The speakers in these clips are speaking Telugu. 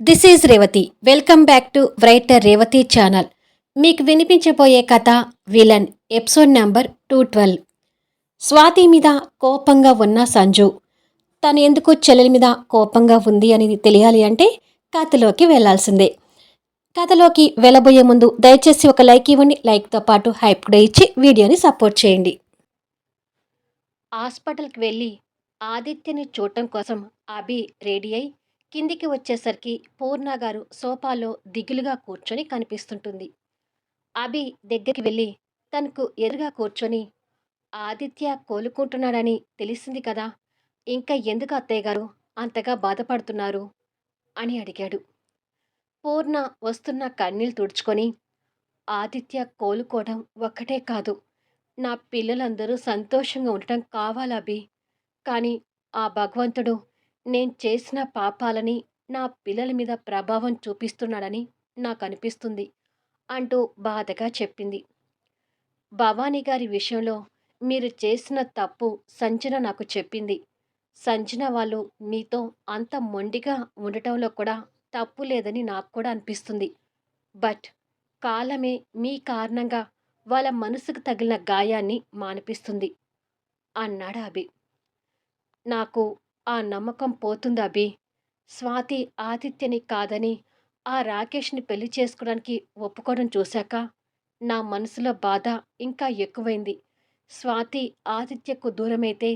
This is Revathi welcome back to writer Revathi channel మీకు వినిపించబోయే కథ villain episode number two twelve Swathi మీద కోపంగా ఉన్న సంజు. తను ఎందుకు చెల్లెల మీద కోపంగా ఉంది అనేది తెలియాలి అంటే కథలోకి వెళ్ళాల్సిందే కథలోకి వెళ్ళబోయే ముందు దయచేసి ఒక లైక్ ఇవ్వండి. లైక్తో పాటు హైప్ కూడా ఇచ్చి వీడియోని సపోర్ట్ చేయండి. హాస్పిటల్కి వెళ్ళి ఆదిత్యని చూడటం కోసం అభి రెడీ అయి కిందికి వచ్చేసరికి పూర్ణ గారు సోఫాలో దిగులుగా కూర్చొని కనిపిస్తుంటుంది. అభి దగ్గరికి వెళ్ళి తనకు ఎదురుగా కూర్చొని ఆదిత్య కోలుకుంటున్నాడని తెలిసింది కదా ఇంకా ఎందుకు అత్తయ్య గారు అంతగా బాధపడుతున్నారు? అని అడిగాడు. పూర్ణ వస్తున్న కన్నీళ్ళు తుడుచుకొని ఆదిత్య కోలుకోవడం ఒక్కటే కాదు. నా పిల్లలందరూ సంతోషంగా ఉండటం కావాలభి కానీ ఆ భగవంతుడు నేను చేసిన పాపాలని నా పిల్లల మీద ప్రభావం చూపిస్తున్నాడని నాకు అనిపిస్తుంది అంటూ బాధగా చెప్పింది. భవానీ గారి విషయంలో మీరు చేసిన తప్పు సంజన నాకు చెప్పింది. సంజన వాళ్ళు మీతో అంత మొండిగా ఉండటంలో కూడా తప్పు లేదని నాకు కూడా అనిపిస్తుంది. బట్ కాలమే మీ కారణంగా వాళ్ళ మనసుకు తగిలిన గాయాన్ని మానిపిస్తుంది. అన్నాడు అభి. నాకు ఆ నమ్మకం పోతుంది అభి? స్వాతి ఆతిథ్యని కాదని ఆ రాకేష్ని పెళ్ళి చేసుకోవడానికి ఒప్పుకోవడం చూశాక నా మనసులో బాధ ఇంకా ఎక్కువైంది. స్వాతి ఆదిత్యకు దూరమైతే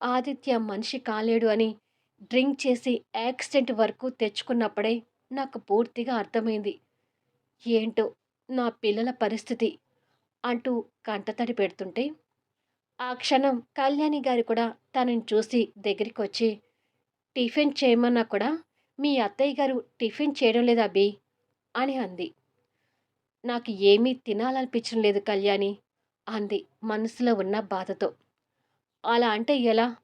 ఆదిత్య మనిషి కాలేడు అని డ్రింక్ చేసి యాక్సిడెంట్ వరకు తెచ్చుకున్నప్పుడే నాకు పూర్తిగా అర్థమైంది. ఏంటో నా పిల్లల పరిస్థితి అంటూ కంటతడి పెడుతుంటే ఆ క్షణం కళ్యాణి గారు కూడా తనని చూసి దగ్గరికి వచ్చి టిఫిన్ చేయమన్నా కూడా మీ అత్తయ్య గారు టిఫిన్ చేయడం లేదు అబ్బి? అని అంది. నాకు ఏమీ తినాలనిపించడం లేదు కళ్యాణి అంది మనసులో ఉన్న బాధతో. అలా అంటే ఎలా?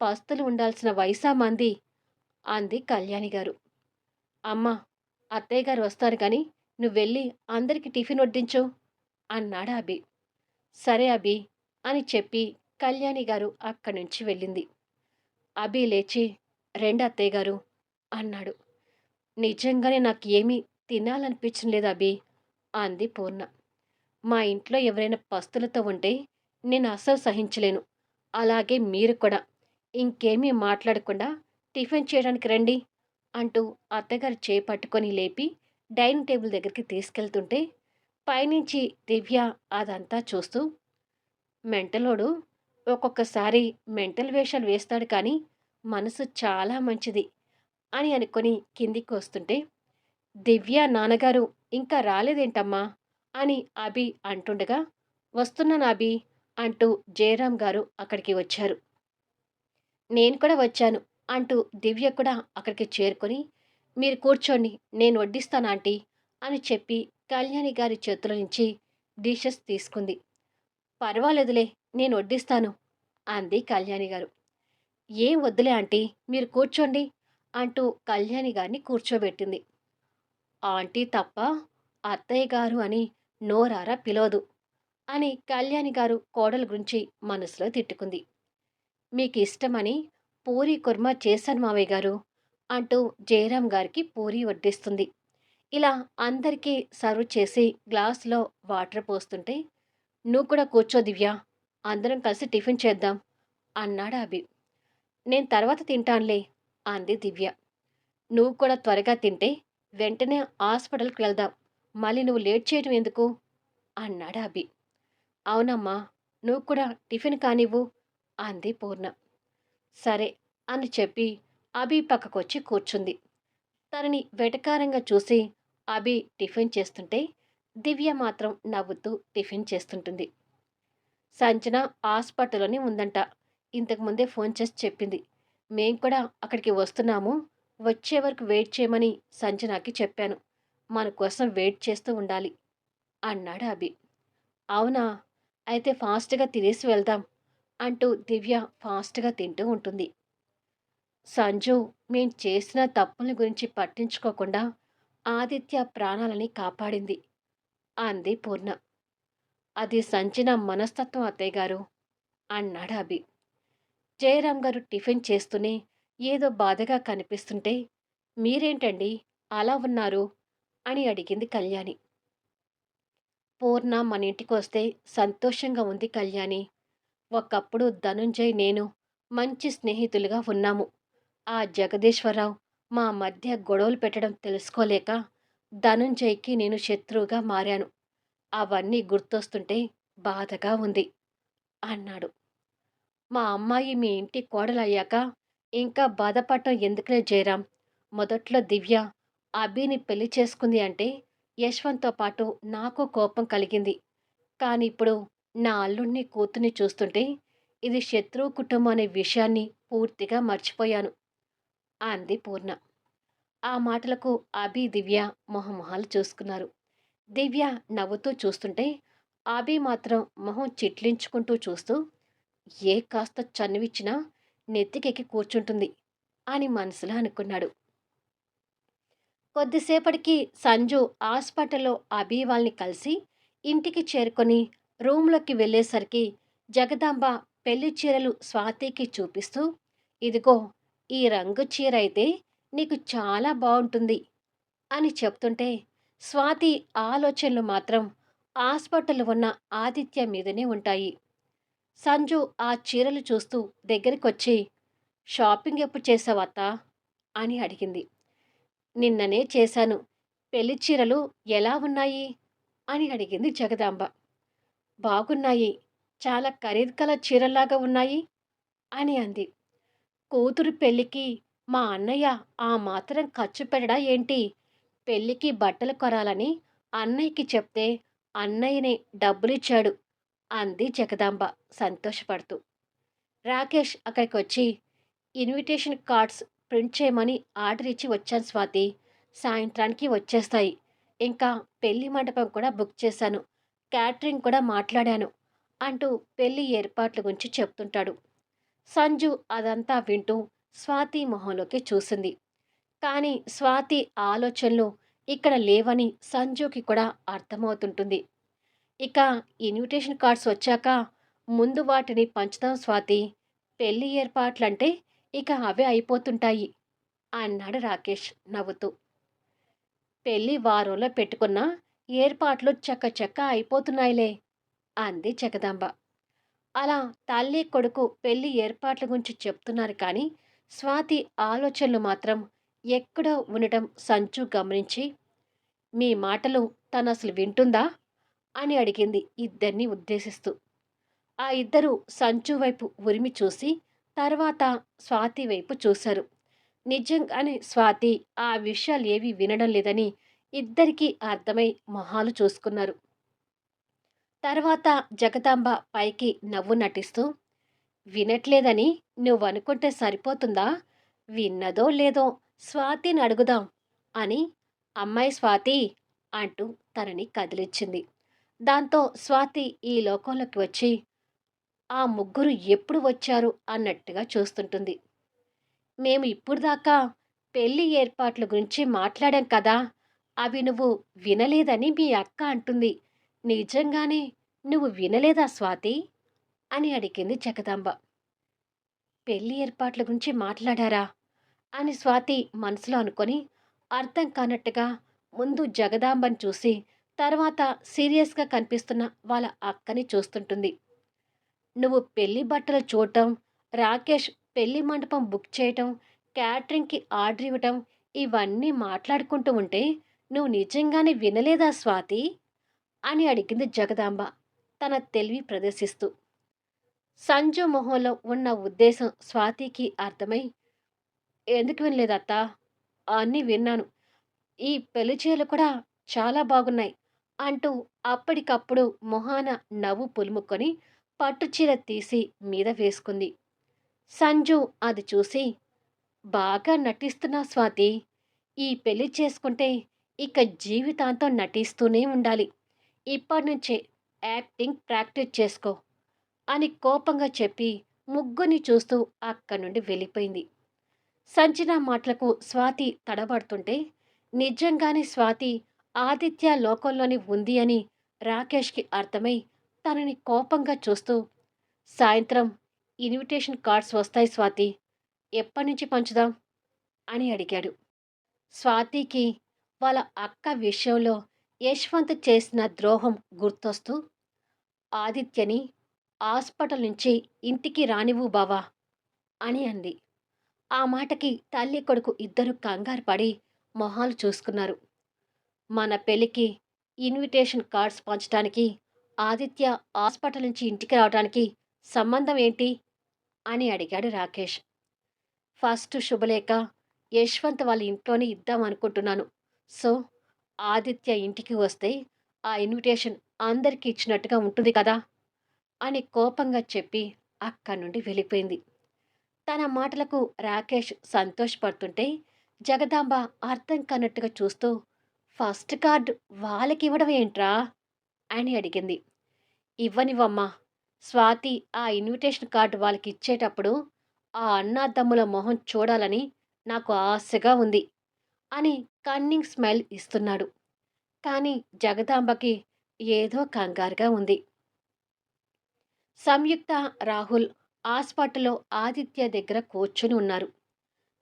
పస్తులు ఉండాల్సిన వయసా మంది? అంది కళ్యాణి గారు. అమ్మ అత్తయ్య గారు వస్తారు కానీ నువ్వు వెళ్ళి అందరికి టిఫిన్ వడ్డించు అన్నాడు అభి సరే అభి అని చెప్పి కళ్యాణి గారు అక్కడి నుంచి వెళ్ళింది. అభి లేచి రెండు అత్తయ్య గారు అన్నాడు. నిజంగానే నాకు ఏమీ తినాలనిపించడం లేదు అభి అంది పూర్ణ. మా ఇంట్లో ఎవరైనా పస్తులతో ఉంటే నేను అస్సలు సహించలేను. అలాగే మీరు కూడా. ఇంకేమీ మాట్లాడకుండా టిఫిన్ చేయడానికి రండి అంటూ అత్తగారు చేపట్టుకొని లేపి డైనింగ్ టేబుల్ దగ్గరికి తీసుకెళ్తుంటే పైనుంచి దివ్య అదంతా చూస్తూ మెంటలోడు ఒక్కొక్కసారి మెంటల్ వేషాలు వేస్తాడు కానీ మనసు చాలా మంచిది అని అనుకొని కిందికి వస్తుంటే దివ్య నాన్నగారు ఇంకా రాలేదేంటమ్మా? అని అభి అంటుండగా వస్తున్నాను అభి అంటూ జయరాం గారు అక్కడికి వచ్చారు. నేను కూడా వచ్చాను అంటూ దివ్య కూడా అక్కడికి చేరుకొని మీరు కూర్చోండి నేను వడ్డిస్తాను ఆంటీ అని చెప్పి కళ్యాణి గారి చేతుల నుంచి డిషెస్ తీసుకుంది. పర్వాలేదులే నేను వడ్డిస్తాను అంది కళ్యాణి గారు. ఏం వద్దులే ఆంటీ మీరు కూర్చోండి అంటూ కళ్యాణి గారిని కూర్చోబెట్టింది. ఆంటీ తప్ప అత్తయ్య గారు అని నోరారా పిలవదు అని కళ్యాణి గారు కోడల గురించి మనసులో తిట్టుకుంది. మీకు ఇష్టమని పూరి కుర్మా చేశాను మావయ్య గారు అంటూ జయరాం గారికి పూరి వడ్డిస్తుంది. ఇలా అందరికీ సర్వ్ చేసి గ్లాసులో వాటర్ పోస్తుంటే నువ్వు కూడా కూర్చో దివ్య. అందరం కలిసి టిఫిన్ చేద్దాం అన్నాడు అభి. నేను తర్వాత తింటానులే అంది దివ్య. నువ్వు కూడా త్వరగా తింటే వెంటనే హాస్పిటల్కి వెళ్దాం. మళ్ళీ నువ్వు లేట్ చేయడం ఎందుకు? అన్నాడు అభి. అవునమ్మా నువ్వు కూడా టిఫిన్ కానివ్వు అంది పూర్ణ. సరే అని చెప్పి అభి పక్కకొచ్చి కూర్చుంది. తనని వెటకారంగా చూసి అభి టిఫిన్ చేస్తుంటే దివ్య మాత్రం నవ్వుతూ టిఫిన్ చేస్తుంటుంది. సంజన హాస్పిటల్లోనే ఉందంట. ఇంతకుముందే ఫోన్ చేసి చెప్పింది. మేం కూడా అక్కడికి వస్తున్నాము. వచ్చే వరకు వెయిట్ చేయమని సంజనాకి చెప్పాను. మన కోసం వెయిట్ చేస్తూ ఉండాలి అన్నాడు అభి. అవునా? అయితే ఫాస్ట్గా తినేసి వెళ్దాం అంటూ దివ్య ఫాస్ట్గా తింటూ ఉంటుంది. సంజు మేం చేసిన తప్పుల గురించి పట్టించుకోకుండా ఆదిత్య ప్రాణాలని కాపాడింది. అంది పూర్ణ. అది సంచిన మనస్తత్వం అత్తయ్య గారు అన్నాడు అభి. జయరాం గారు టిఫిన్ చేస్తూనే ఏదో బాధగా కనిపిస్తుంటే మీరేంటండి అలా ఉన్నారు అని అడిగింది కళ్యాణి. పూర్ణ మన ఇంటికొస్తే సంతోషంగా ఉంది కళ్యాణి. ఒకప్పుడు ధనుంజయ్ నేను మంచి స్నేహితులుగా ఉన్నాము. ఆ జగదీశ్వరరావు మా మధ్య గొడవలు పెట్టడం తెలుసుకోలేక ధనుంజయ్కి నేను శత్రువుగా మారాను. అవన్నీ గుర్తొస్తుంటే బాధగా ఉంది అన్నాడు. మా అమ్మాయి మీ ఇంటి కోడలయ్యాక ఇంకా బాధపడటం ఎందుకులే జయరాం? మొదట్లో దివ్య అభిని పెళ్ళి చేసుకుంది అంటే యశ్వంత్తో పాటు నాకు కోపం కలిగింది. కానీ ఇప్పుడు నా అల్లుణ్ణి కూతుర్ని చూస్తుంటే ఇది శత్రువు కుటుంబం అనే విషయాన్ని పూర్తిగా మర్చిపోయాను. అంది పూర్ణ. ఆ మాటలకు అభి దివ్య మొహమొహాలు చూసుకున్నారు. దివ్య నవ్వుతూ చూస్తుంటే అభి మాత్రం మొహం చిట్లించుకుంటూ చూస్తూ ఏ కాస్త చనువిచ్చినా నెత్తికెక్కి కూర్చుంటుంది అని మనసులో అనుకున్నాడు. కొద్దిసేపటికి సంజు హాస్పిటల్లో అభి వాళ్ళని కలిసి ఇంటికి చేరుకొని రూమ్లోకి వెళ్ళేసరికి జగదాంబ పెళ్ళి చీరలు స్వాతికి చూపిస్తూ ఇదిగో ఈ రంగు చీర అయితే నీకు చాలా బాగుంటుంది అని చెప్తుంటే స్వాతి ఆలోచనలు మాత్రం హాస్పిటల్ ఉన్న ఆదిత్య మీదనే ఉంటాయి. సంజు ఆ చీరలు చూస్తూ దగ్గరికొచ్చి షాపింగ్ ఎప్పుడు చేసావత్త అని అడిగింది. నిన్ననే చేశాను. పెళ్ళి చీరలు ఎలా ఉన్నాయి? అని అడిగింది జగదాంబ. బాగున్నాయి. చాలా ఖరీదు కల చీరల్లాగా ఉన్నాయి అని అంది. కూతురు పెళ్ళికి మా అన్నయ్య ఆ మాత్రం ఖర్చు పెట్టడా ఏంటి? పెళ్ళికి బట్టలు కొరాలని అన్నయ్యకి చెప్తే అన్నయ్యనే డబ్బులిచ్చాడు అంది జగదాంబ సంతోషపడుతూ. రాకేష్ అక్కడికి వచ్చి ఇన్విటేషన్ కార్డ్స్ ప్రింట్ చేయమని ఆర్డర్ ఇచ్చి వచ్చాను స్వాతి. సాయంత్రానికి వచ్చేస్తాయి. ఇంకా పెళ్ళి మండపం కూడా బుక్ చేశాను. క్యాటరింగ్ కూడా మాట్లాడాను అంటూ పెళ్ళి ఏర్పాట్ల గురించి చెప్తుంటాడు. సంజు అదంతా వింటూ స్వాతి మొహంలోకి చూసింది. కానీ స్వాతి ఆలోచనలు ఇక్కడ లేవని సంజుకి కూడా అర్థమవుతుంటుంది. ఇక ఇన్విటేషన్ కార్డ్స్ వచ్చాక ముందు వాటిని పంచుతాం స్వాతి. పెళ్ళి ఏర్పాట్లంటే ఇక అవే అయిపోతుంటాయి అన్నాడు రాకేష్ నవ్వుతూ. పెళ్ళి వారంలో పెట్టుకున్న ఏర్పాట్లు చక్క చక్క అయిపోతున్నాయిలే అంది జగదాంబ. అలా తల్లి కొడుకు పెళ్ళి ఏర్పాట్ల గురించి చెప్తున్నారు కానీ స్వాతి ఆలోచనలు మాత్రం ఎక్కడో ఉండటం సంచు గమనించి మీ మాటలు తను అసలు వింటుందా? అని అడిగింది ఇద్దరిని ఉద్దేశిస్తూ. ఆ ఇద్దరు సంచు వైపు ఉరిమి చూసి తర్వాత స్వాతి వైపు చూశారు. నిజంగానే స్వాతి ఆ విషయాలు ఏవి వినడం లేదని ఇద్దరికీ అర్థమై మొహాలు చూసుకున్నారు. తర్వాత జగదాంబ పైకి నవ్వు నటిస్తూ వినట్లేదని నువ్వు అనుకుంటే సరిపోతుందా? విన్నదో లేదో స్వాతిని అడుగుదాం అని అమ్మాయి స్వాతి అంటూ తనని కదిలించింది. దాంతో స్వాతి ఈ లోకంలోకి వచ్చి ఆ ముగ్గురు ఎప్పుడు వచ్చారు? అన్నట్టుగా చూస్తుంటుంది. మేము ఇప్పుడు దాకా పెళ్ళి ఏర్పాట్ల గురించి మాట్లాడాం కదా అవి నువ్వు వినలేదని మీ అక్క అంటుంది. నిజంగానే నువ్వు వినలేదా స్వాతి? అని అడిగింది జగదాంబ. పెళ్ళి ఏర్పాట్ల గురించి మాట్లాడారా? అని స్వాతి మనసులో అనుకొని అర్థం కానట్టుగా ముందు జగదాంబని చూసి తర్వాత సీరియస్గా కనిపిస్తున్న వాళ్ళ అక్కని చూస్తుంటుంది. నువ్వు పెళ్ళి బట్టలు చూడటం రాకేష్ పెళ్ళి మండపం బుక్ చేయటం క్యాటరింగ్కి ఆర్డర్ ఇవ్వటం ఇవన్నీ మాట్లాడుకుంటూ ఉంటే నువ్వు నిజంగానే వినలేదా స్వాతి? అని అడిగింది జగదాంబ తన తెలివి ప్రదర్శిస్తూ. సంజు మొహంలో ఉన్న ఉద్దేశం స్వాతికి అర్థమై ఎందుకు వినలేదత్తా అన్నీ విన్నాను. ఈ పెళ్ళి చీరలు కూడా చాలా బాగున్నాయి అంటూ అప్పటికప్పుడు మొహాన నవ్వు పులుముకొని పట్టుచీర తీసి మీద వేసుకుంది. సంజు అది చూసి బాగా నటిస్తున్నా స్వాతి. ఈ పెళ్ళి చేసుకుంటే ఇక జీవితాంతం నటిస్తూనే ఉండాలి. ఇప్పటి నుంచే యాక్టింగ్ ప్రాక్టీస్ చేసుకో. అని కోపంగా చెప్పి ముగ్గుని చూస్తూ అక్కడి నుండి వెళ్ళిపోయింది. సంచిన మాటలకు స్వాతి తడబడుతుంటే నిజంగానే స్వాతి ఆదిత్య లోకంలోని ఉంది అని రాకేష్కి అర్థమై తనని కోపంగా చూస్తూ సాయంత్రం ఇన్విటేషన్ కార్డ్స్ వస్తాయి స్వాతి ఎప్పటి నుంచి పంచుదాం? అని అడిగాడు. స్వాతికి వాళ్ళ అక్క విషయంలో యశ్వంత్ చేసిన ద్రోహం గుర్తొస్తూ ఆదిత్యని హాస్పిటల్ నుంచి ఇంటికి రానివ్వు బావా అని అంది. ఆ మాటకి తల్లి కొడుకు ఇద్దరు కంగారు పడి మొహాలు చూసుకున్నారు. మన పెళ్ళికి ఇన్విటేషన్ కార్డ్స్ పంచడానికి ఆదిత్య హాస్పిటల్ నుంచి ఇంటికి రావడానికి సంబంధం ఏంటి అని అడిగాడు రాకేష్. ఫస్ట్ శుభలేఖ యశ్వంత్ వాళ్ళ ఇంట్లోనే ఇద్దాం అనుకుంటున్నాను. సో ఆదిత్య ఇంటికి వస్తే ఆ ఇన్విటేషన్ అందరికీ ఇచ్చినట్టుగా ఉంటుంది కదా అని కోపంగా చెప్పి అక్కడి నుండి వెళ్ళిపోయింది. తన మాటలకు రాకేష్ సంతోషపడుతుంటే జగదాంబ అర్థం కానట్టుగా చూస్తూ ఫస్ట్ కార్డు వాళ్ళకి ఇవ్వడం ఏంట్రా? అని అడిగింది. ఇవ్వనివమ్మా స్వాతి ఆ ఇన్విటేషన్ కార్డు వాళ్ళకి ఇచ్చేటప్పుడు ఆ అన్నాదమ్ముల మొహం చూడాలని నాకు ఆశగా ఉంది అని కన్నింగ్ స్మైల్ ఇస్తున్నాడు. కానీ జగదాంబకి ఏదో కంగారుగా ఉంది. సంయుక్త రాహుల్ హాస్పిటల్లో ఆదిత్య దగ్గర కూర్చుని ఉన్నారు.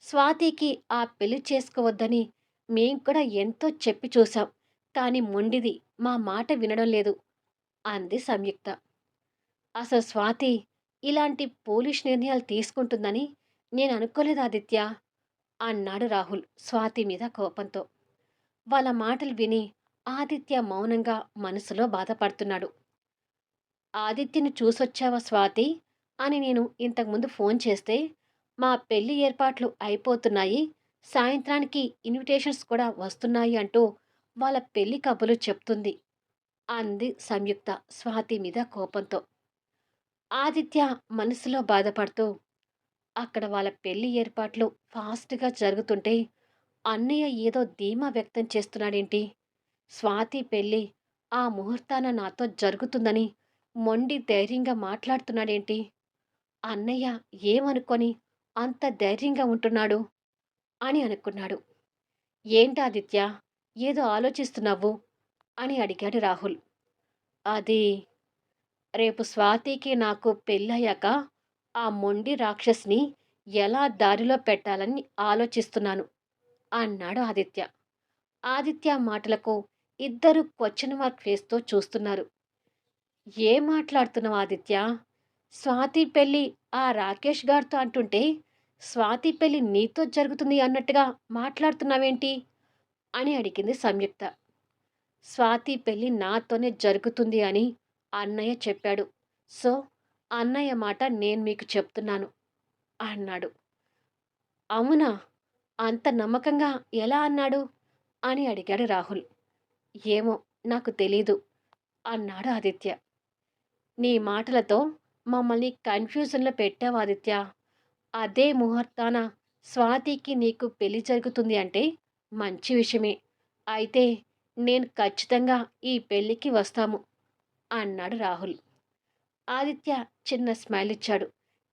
స్వాతికి ఆ పెళ్ళి చేసుకోవద్దని మేం కూడా ఎంతో చెప్పి చూసాం కానీ మొండిది మా మాట వినడం లేదు అంది సంయుక్త. అసలు స్వాతి ఇలాంటి పోలీష్ నిర్ణయాలు తీసుకుంటుందని నేను అనుకోలేదు ఆదిత్య అన్నాడు రాహుల్ స్వాతి మీద కోపంతో. వాళ్ళ మాటలు విని ఆదిత్య మౌనంగా మనసులో బాధపడుతున్నాడు. ఆదిత్యని చూసొచ్చావా స్వాతి? అని నేను ఇంతకుముందు ఫోన్ చేస్తే మా పెళ్ళి ఏర్పాట్లు అయిపోతున్నాయి సాయంత్రానికి ఇన్విటేషన్స్ కూడా వస్తున్నాయి అంటూ వాళ్ళ పెళ్ళి కబులు చెప్తుంది అంది సంయుక్త స్వాతి మీద కోపంతో. ఆదిత్య మనసులో బాధపడుతూ అక్కడ వాళ్ళ పెళ్ళి ఏర్పాట్లు ఫాస్ట్గా జరుగుతుంటే అన్నయ్య ఏదో ధీమా వ్యక్తం చేస్తున్నాడేంటి? స్వాతి పెళ్ళి ఆ ముహూర్తాన నాతో జరుగుతుందని మొండి ధైర్యంగా మాట్లాడుతున్నాడేంటి? అన్నయ్య ఏమనుకొని అంత ధైర్యంగా ఉంటున్నాడు? అని అనుకున్నాడు. ఏంటాదిత్య ఏదో ఆలోచిస్తున్నావు? అని అడిగాడు రాహుల్. అది రేపు స్వాతికి నాకు పెళ్ళయ్యాక ఆ మొండి రాక్షస్ని ఎలా దారిలో పెట్టాలని ఆలోచిస్తున్నాను అన్నాడు ఆదిత్య. ఆదిత్య మాటలకు ఇద్దరు క్వశ్చన్ మార్క్ వేస్తూ చూస్తున్నారు. ఏం మాట్లాడుతున్నావు ఆదిత్య? స్వాతి పెళ్ళి ఆ రాకేష్ గారితో అంటుంటే స్వాతి పెళ్ళి నీతో జరుగుతుంది అన్నట్టుగా మాట్లాడుతున్నావేంటి? అని అడిగింది సంయుక్త. స్వాతి పెళ్ళి నాతోనే జరుగుతుంది అని అన్నయ్య చెప్పాడు. సో అన్నయ్య మాట నేను మీకు చెప్తున్నాను అన్నాడు. అవునా? అంత నమ్మకంగా ఎలా అన్నాడు? అని అడిగాడు రాహుల్. ఏమో నాకు తెలీదు అన్నాడు ఆదిత్య. నీ మాటలతో మమ్మల్ని కన్ఫ్యూజన్లో పెట్టావు ఆదిత్య. అదే ముహూర్తాన స్వాతికి నీకు పెళ్ళి జరుగుతుంది అంటే మంచి విషయమే. అయితే నేను ఖచ్చితంగా ఈ పెళ్ళికి వస్తాము అన్నాడు రాహుల్. ఆదిత్య చిన్న స్మైల్ ఇచ్చాడు.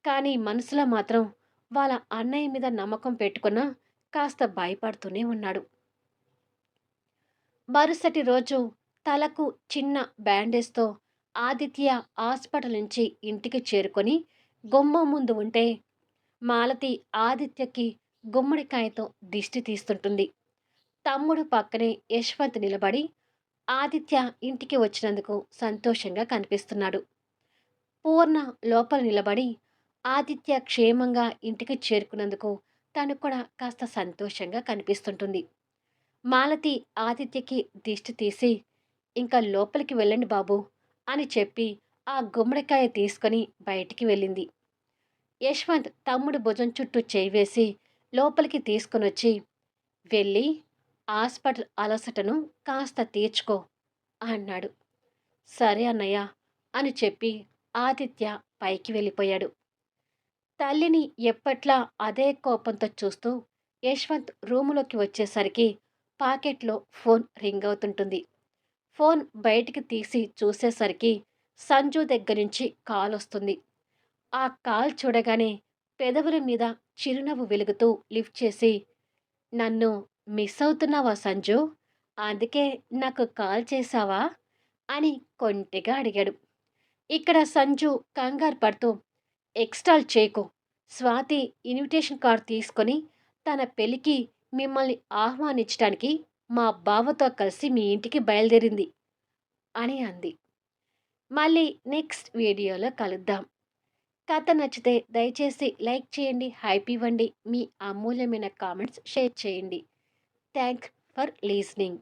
కానీ మనసులో మాత్రం వాళ్ళ అన్నయ్య మీద నమ్మకం పెట్టుకున్న కాస్త భయపడుతూనే ఉన్నాడు. మరుసటి రోజు తలకు చిన్న బ్యాండేజ్తో ఆదిత్య హాస్పిటల్ నుంచి ఇంటికి చేరుకొని గుమ్మం ముందు ఉంటే మాలతి ఆదిత్యకి గుమ్మడికాయతో దిష్టి తీస్తుంటుంది. తమ్ముడు పక్కనే యశ్వంత్ నిలబడి ఆదిత్య ఇంటికి వచ్చినందుకు సంతోషంగా కనిపిస్తున్నాడు. పూర్ణ లోపల నిలబడి ఆదిత్య క్షేమంగా ఇంటికి చేరుకున్నందుకు తను కూడా కాస్త సంతోషంగా కనిపిస్తుంటుంది. మాలతి ఆదిత్యకి దిష్టి తీసి ఇంకా లోపలికి వెళ్ళండి బాబు అని చెప్పి ఆ గుమ్మడికాయ తీసుకొని బయటికి వెళ్ళింది. యశ్వంత్ తమ్ముడు భుజం చుట్టూ చేయివేసి లోపలికి తీసుకునొచ్చి వెళ్ళి హాస్పిటల్ అలసటను కాస్త తీర్చుకో అన్నాడు. సరే అన్నయ్య అని చెప్పి ఆదిత్య పైకి వెళ్ళిపోయాడు. తల్లిని ఎప్పట్లా అదే కోపంతో చూస్తూ యశ్వంత్ రూములోకి వచ్చేసరికి పాకెట్లో ఫోన్ రింగ్ అవుతుంటుంది. ఫోన్ బయటికి తీసి చూసేసరికి సంజు దగ్గర నుంచి కాల్ వస్తుంది. ఆ కాల్ చూడగానే పెదవుల మీద చిరునవ్వు వెలుగుతూ లిఫ్ట్ చేసి నన్ను మిస్ అవుతున్నావా సంజు? అందుకే నాకు కాల్ చేశావా? అని కొంటిగా అడిగాడు. ఇక్కడ సంజు కంగారు పడుతూ ఎక్స్టాల్ చేయకు. స్వాతి ఇన్విటేషన్ కార్డ్ తీసుకొని తన పెళ్ళికి మిమ్మల్ని ఆహ్వానించడానికి మా బావతో కలిసి మీ ఇంటికి బయలుదేరింది అని అంది. మళ్ళీ నెక్స్ట్ వీడియోలో కలుద్దాం. కథ నచ్చితే దయచేసి లైక్ చేయండి హైప్ ఇవ్వండి మీ అమూల్యమైన కామెంట్స్ షేర్ చేయండి. Thank for listening